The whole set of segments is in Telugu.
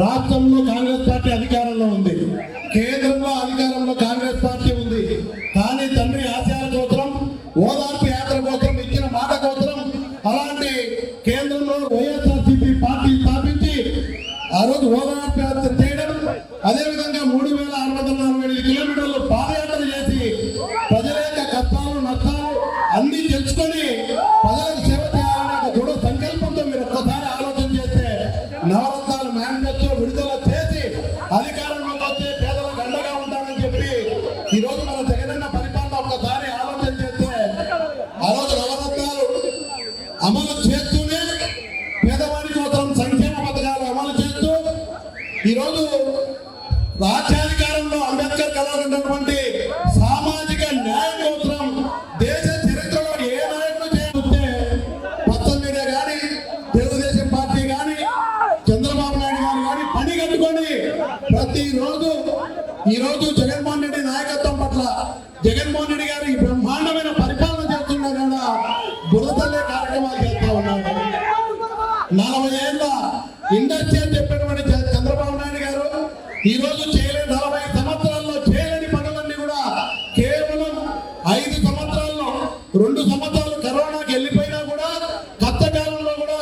రాష్ట్రంలో కాంగ్రెస్ పార్టీ అధికారంలో ఉంది. కేంద్రంలో అధికారంలో కాంగ్రెస్ పార్టీ ఉంది. కానీ తండ్రి ఆశయాల కోసం ఓదార్పు యాత్ర కోసం ఇచ్చిన మాట కోసం అలాంటి కేంద్రంలో వైఎస్ఆర్సీపీ పార్టీ స్థాపించి ఆ రోజు ఓదార్పు యాత్ర చేయడం అదేవిధంగా మూడు వేల ఆరు వందల నలభై ఐదు కిలోమీటర్లు పాదయాత్ర చేసి ప్రజల యొక్క కష్టాలు నష్టాలు అన్ని తెలుసుకొని ప్రజలకు సేవ చేయాలనే ఒక దృఢ సంకల్పంతో మీరు ఒక్కసారి ఆలోచన చేస్తే నవ ఈ రోజు మన జగనన్న పరిపాలన ఒక్కసారి ఆలోచన చేస్తే ఆ రోజు నవరత్నాలు అమలు చేస్తూనే పేదవాడి కోసం సంక్షేమ పథకాలు అమలు చేస్తూ ఈరోజు రాజ్యాధికారంలో అంబేద్కర్ కలగనటువంటి ఉన్నటువంటి ఈరోజు జగన్మోహన్ రెడ్డి నాయకత్వం పట్ల జగన్మోహన్ రెడ్డి గారు ఈ బ్రహ్మాండమైన పరిపాలన చేస్తున్నా కూడా బురదల్లే కార్యక్రమాలు చేస్తా ఉన్నాడు నలభై ఏళ్ళ ఇండస్ట్రీ అని చెప్పినటువంటి చంద్రబాబు నాయుడు గారు ఈ రోజు చేయలేని నలభై సంవత్సరాల్లో చేయలేని పనులన్నీ కూడా కేవలం ఐదు సంవత్సరాల్లో రెండు సంవత్సరాలు కరోనాకి వెళ్ళిపోయినా కూడా కొత్త కాలంలో కూడా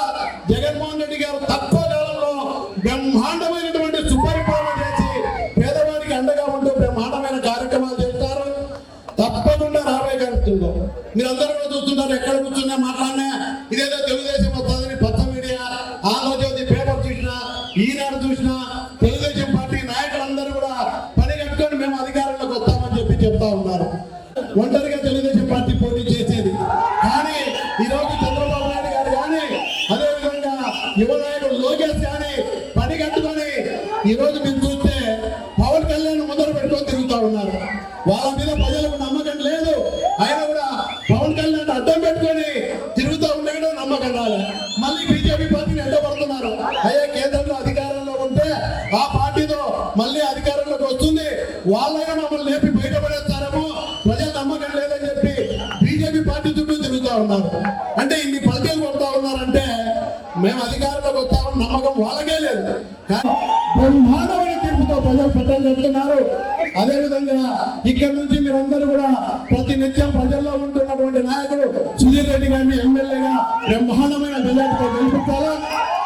జగన్మోహన్ రెడ్డి గారు తక్కువ కాలంలో బ్రహ్మాండమైన రాబోయే మీరు అందరూ కూడా చూస్తున్నారు ఎక్కడ కూర్చున్నా మాట్లాడినా. ఇదేదో తెలుగుదేశం వస్తుందని పచ్చ మీడియా ఆంధ్రజ్యోతి పేపర్ చూసినా ఈనాడు చూసినా తెలుగుదేశం పార్టీ నాయకులందరూ కూడా పని కట్టుకొని మేము అధికారంలోకి వస్తామని చెప్పి చెప్తా ఉన్నారు. ఒంటరిగా తెలుగుదేశం పార్టీ పోటీ చేసేది. కానీ ఈ రోజు చంద్రబాబు నాయుడు గారు కానీ అదేవిధంగా యువ నాయకుడు లోకేష్ కానీ పని కట్టుకొని ఈ రోజు మీరు చూస్తే పవన్ కళ్యాణ్ ముందర పెట్టుకొని తిరుగుతా ఉన్నారు. వాళ్ళ మీద ప్రజలకు నమ్మకం లేదు ఆయన కూడా పవన్ కళ్యాణ్ అడ్డం పెట్టుకొని తిరుగుతూ ఉండగా నమ్మకం రాలే మళ్ళీ బీజేపీ పార్టీని ఎండబడుతున్నారు అయ్యా కేంద్రంలో అధికారంలో ఉంటే ఆ పార్టీతో మళ్ళీ అధికారంలోకి వస్తుంది. వాళ్ళగా మమ్మల్ని లేపి బయటపడేస్తారేమో ప్రజలు నమ్మకం లేదని చెప్పి బీజేపీ పార్టీ చుట్టూ తిరుగుతూ ఉన్నారు. అంటే ఇన్ని పల్టీలు కొడతా ఉన్నారంటే మేము అధికారంలోకి వస్తామని నమ్మకం వాళ్ళకే లేదు. కానీ బ్రహ్మాండమైన ప్రజలు పెద్దలు చెప్తున్నారు. అదేవిధంగా ఇక్కడ నుంచి మీరందరూ కూడా ప్రతి నిత్యం ప్రజల్లో ఉంటున్నటువంటి నాయకుడు సుధీర్ రెడ్డి గారిని ఎమ్మెల్యేగా బ్రహ్మాండమైన మెజార్టీతో గెలిపించాలా.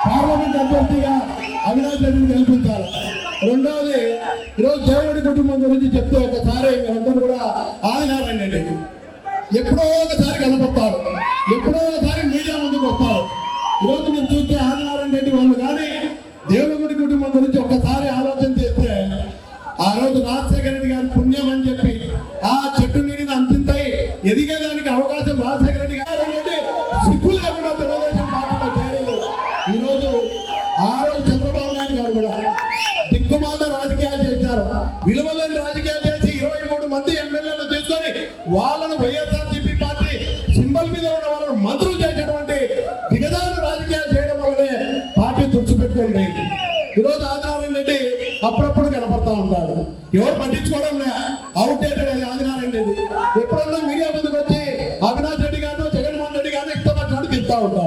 పార్లమెంట్ అభ్యర్థిగా అవినాష్ రెడ్డిని గెలిపించాలి. రెండవది ఈరోజు దేవుడి కుటుంబం గురించి చెప్తే ఒకసారి మీరందరూ కూడా ఆదినారాయణ రెడ్డి ఎప్పుడో ఒకసారి కనపడతారు ఎప్పుడో ఒకసారి మీడియా ముందుకు వస్తారు. ఈరోజు మీరు చూస్తే ఆదినారాయణ రెడ్డి వాళ్ళు కానీ దేవుడి కుటుంబం గురించి ఒకసారి ఆలోచన రాజశేఖర రెడ్డి గారి పుణ్యం అని చెప్పి ఆ చెట్టు నీడిని అంతింతాయి ఎదిగేదానికి అవకాశం రాజశేఖర రెడ్డి గారు అనేది సిగ్గు లేకుండా తెలుగుదేశం పార్టీలో చేరలేదు ఈరోజు ఆ రోజు చంద్రబాబు నాయుడు గారు కూడా దిక్కుమాల రాజకీయాలు చేశారు. విలువలేని రాజకీయాలు చేసి ఇరవై మూడు మంది ఎమ్మెల్యేలు చేసుకొని వాళ్ళను వైఎస్ఆర్సీపీ పార్టీ సింబల్ మీద ఉన్న వాళ్ళను మంత్రులు చేసేటువంటి దిగదారు రాజకీయాలు చేయడం వల్లనే పార్టీ తుడిచిపెట్టుకోండి ఈరోజు ఆదినారాయణ రెడ్డి అప్పుడప్పుడు ఎవరు పట్టించుకోవడం లే. అవుట్డేటెడ్ అది ఆదినారాయణ రెడ్డి. ఎప్పుడన్నా మీడియా ముందుకు వచ్చి అవినాష్ రెడ్డి గారు జగన్మోహన్ రెడ్డి గారిని ఇష్టపడినట్టు తింటా ఉంటారు.